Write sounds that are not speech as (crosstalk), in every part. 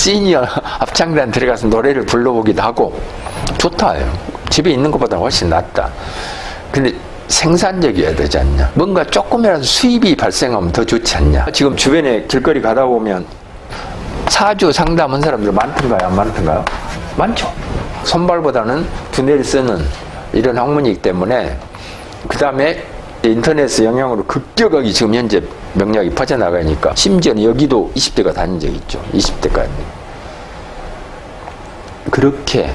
시니어 합창단 들어가서 노래를 불러보기도 하고 좋다요. 집에 있는 것보다 훨씬 낫다. 근데 생산적이어야 되지 않냐? 뭔가 조금이라도 수입이 발생하면 더 좋지 않냐? 지금 주변에 길거리 가다 보면 사주 상담한 사람들 많던가요? 안 많던가요? 많죠. 손발보다는 두뇌를 쓰는 이런 학문이기 때문에 그 다음에 인터넷 영향으로 급격하게 지금 현재 명략이 퍼져나가니까 심지어는 여기도 20대가 다닌 적이 있죠. 20대까지. 그렇게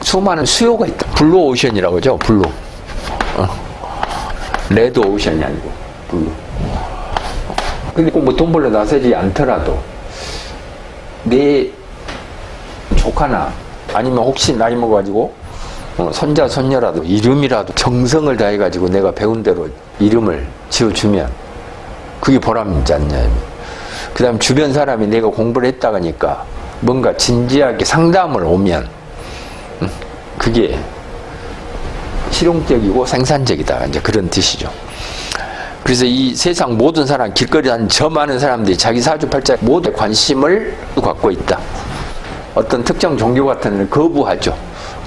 수많은 수요가 있다. 블루 오션이라고 하죠. 블루. 어. 레드 오션이 아니고 블루. 근데 꼭 뭐 돈 벌러 나서지 않더라도 내 조카나 아니면 혹시 나이 먹어가지고 어, 손자 손녀라도 이름이라도 정성을 다해가지고 내가 배운 대로 이름을 지어주면 그게 보람이지 않냐. 그 다음 주변 사람이 내가 공부를 했다가니까 뭔가 진지하게 상담을 오면 음, 그게 실용적이고 생산적이다. 이제 그런 뜻이죠. 그래서 이 세상 모든 사람, 길거리 다니는 저 많은 사람들이 자기 사주팔자 모두 관심을 갖고 있다. 어떤 특정 종교 같은 데는 거부하죠.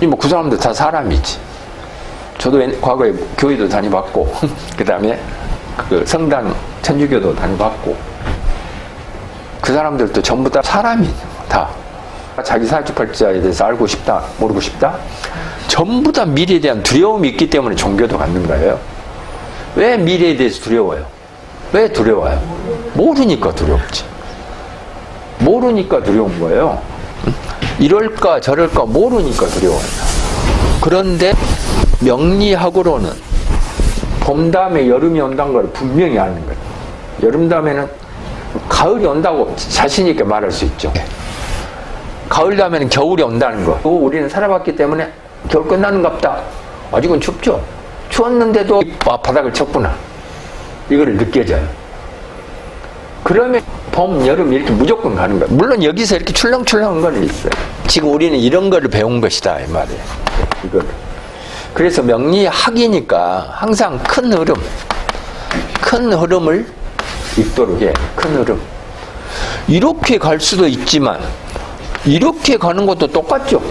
뭐 그 사람들 다 사람이지. 저도 옛- 과거에 교회도 다녀봤고, (laughs) 그 다음에 그 성당 천주교도 다녀봤고, 그 사람들도 전부 다 사람이 다. 자기 사주팔자에 대해서 알고 싶다, 모르고 싶다? 전부 다 미래에 대한 두려움이 있기 때문에 종교도 갖는 거예요. 왜 미래에 대해서 두려워요? 왜 두려워요? 모르니까 두렵지. 모르니까 두려운 거예요. 응? 이럴까 저럴까 모르니까 두려워요. 그런데 명리학으로는 봄 다음에 여름이 온다는 걸 분명히 아는 거예요. 여름 다음에는 가을이 온다고 자신 있게 말할 수 있죠. 가을 다음에는 겨울이 온다는 거. 또 우리는 살아봤기 때문에 겨울 끝나는갑다. 아직은 춥죠. 추웠는데도 아, 바닥을 쳤구나. 이거를 느껴져요. 그러면 봄, 여름 이렇게 무조건 가는 거예요. 물론 여기서 이렇게 출렁출렁한 건 있어요. 지금 우리는 이런 거를 배운 것이다 이 말이에요. 이거를. 그래서 명리학이니까 항상 큰 흐름, 큰 흐름을 읽도록 해. 큰 흐름. 이렇게 갈 수도 있지만 이렇게 가는 것도 똑같죠.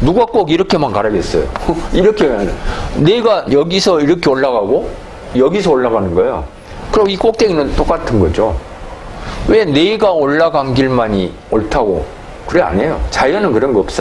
누가 꼭 이렇게만 가라겠어요. (laughs) 이렇게 가는. 내가 여기서 이렇게 올라가고 여기서 올라가는 거예요. 그럼 이 꼭대기는 똑같은 거죠. 왜 내가 올라간 길만이 옳다고? 그래 안 해요. 자연은 그런 거 없어요.